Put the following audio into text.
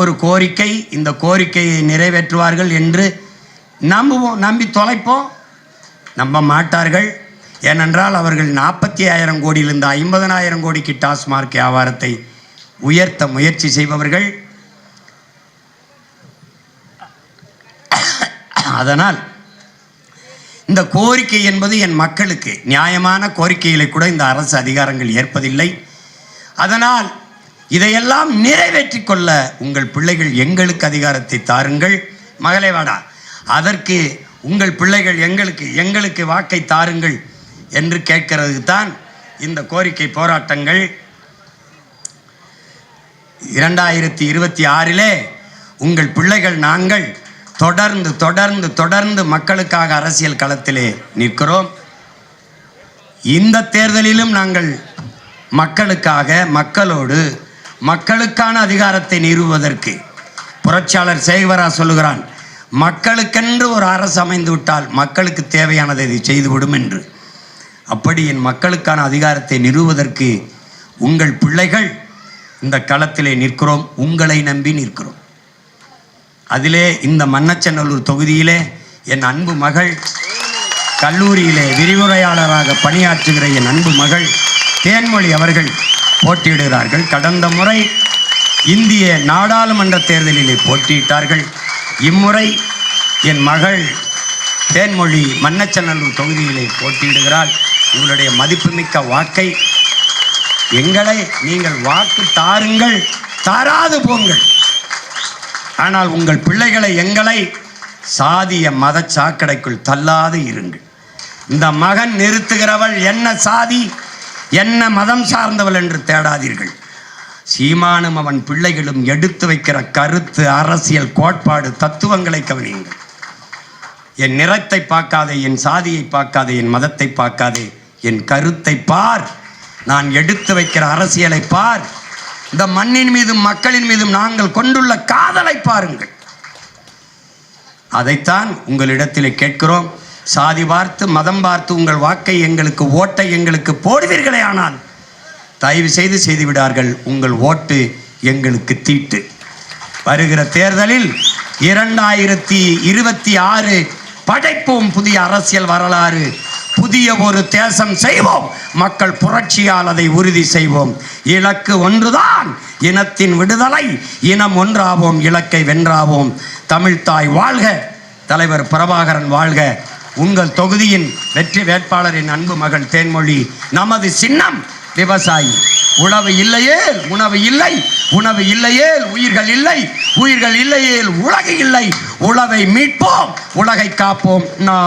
ஒரு கோரிக்கை இந்த கோரிக்கையை நிறைவேற்றுவார்கள் என்று நம்புவோம் நம்பி தொலைப்போம். நம்ப மாட்டார்கள். ஏனென்றால் அவர்கள் நாற்பத்தி ஆயிரம் கோடியிலிருந்து ஐம்பதனாயிரம் கோடிக்கு டாஸ்மார்க் வியாபாரத்தை உயர்த்த முயற்சி செய்பவர்கள். அதனால் இந்த கோரிக்கை என்பது என் மக்களுக்கு நியாயமான கோரிக்கைகளை கூட இந்த அரசு அதிகாரங்கள் ஏற்பதில்லை. அதனால் இதையெல்லாம் நிறைவேற்றி கொள்ள உங்கள் பிள்ளைகள் எங்களுக்கு அதிகாரத்தை தாருங்கள். மகளே வாடா. அதற்கு உங்கள் பிள்ளைகள் எங்களுக்கு எங்களுக்கு வாக்கை தாருங்கள் என்று கேட்கிறது தான் இந்த கோரிக்கை போராட்டங்கள். இரண்டாயிரத்தி இருபத்தி ஆறிலே உங்கள் பிள்ளைகள் நாங்கள் தொடர்ந்து தொடர்ந்து தொடர்ந்து மக்களுக்காக அரசியல் களத்திலே நிற்கிறோம். இந்த தேர்தலிலும் நாங்கள் மக்களுக்காக மக்களோடு மக்களுக்கான அதிகாரத்தை நிறுவுவதற்கு. புரட்சியாளர் சேகவரா சொல்லுகிறான் மக்களுக்கென்று ஒரு அரசு அமைந்து விட்டால் மக்களுக்கு தேவையானதை இது செய்துவிடும் என்று. அப்படி என் மக்களுக்கான அதிகாரத்தை நிறுவுவதற்கு உங்கள் பிள்ளைகள் இந்த களத்திலே நிற்கிறோம் உங்களை நம்பி நிற்கிறோம். அதிலே இந்த மன்னச்சநல்லூர் தொகுதியிலே என் அன்பு மகள் கல்லூரியிலே விரிவுரையாளராக பணியாற்றுகிற என் அன்பு மகள் தேன்மொழி அவர்கள் போட்டியிடுகிறார்கள். கடந்த முறை இந்திய நாடாளுமன்ற தேர்தலிலே போட்டியிட்டார்கள். இம்முறை என் மகள் தேன்மொழி மன்னச்சநல்லூர் தொகுதியிலே போட்டியிடுகிறாள். உங்களுடைய மதிப்புமிக்க வாக்கை எங்களை நீங்கள் வாக்கு தாருங்கள் தாராது போங்கள். ஆனால் உங்கள் பிள்ளைகளை எங்களை சாதிய மத சாக்கடைக்குள் தள்ளாது இருங்கள். இந்த மகன் நிறுத்துகிறவள் என்ன சாதி? என்ன மதம் சார்ந்தவள் என்று தேடாதீர்கள். சீமானும் அவன் பிள்ளைகளும் எடுத்து வைக்கிற கருத்து அரசியல் கோட்பாடு தத்துவங்களை கவனியுங்கள். என் நிறத்தை பார்க்காதே என் சாதியை பார்க்காதே என் மதத்தை பார்க்காதே என் கருத்தை பார். நான் எடுத்து வைக்கிற அரசியலை பார். இந்த மண்ணின் மீதும் மக்களின் மீதும் நாங்கள் கொண்டுள்ள காதலை பாருங்கள். அதைத்தான் உங்களிடத்தில் கேட்கிறோம். சாதி பார்த்து மதம் பார்த்து உங்கள் வாக்கை எங்களுக்கு ஓட்டை எங்களுக்கு போடுவீர்களே ஆனால் தயவு செய்து செய்துவிடார்கள் உங்கள் ஓட்டு எங்களுக்கு தீட்டு. வருகிற தேர்தலில் இரண்டாயிரத்தி இருபத்தி ஆறு படைப்போம் புதிய அரசியல் வரலாறு. புதிய ஒரு தேசம் செய்வோம். மக்கள் புரட்சியால் அதை உறுதி செய்வோம். இலக்கு ஒன்றுதான். இனத்தின் விடுதலை. இனம் ஒன்றாவோம். இலக்கை வென்றாவோம். தமிழ்தாய் வாழ்க. தலைவர் பிரபாகரன் வாழ்க. உங்கள் தொகுதியின் வெற்றி வேட்பாளரின் அன்பு மகள் தேன்மொழி நமது சின்னம் விவசாயி. உணவு இல்லையேல் உணவு இல்லை உணவு இல்லையேல் உயிர்கள் இல்லை உயிர்கள் இல்லையேல் உலகு இல்லை. உழவை மீட்போம் உலகை காப்போம் நான்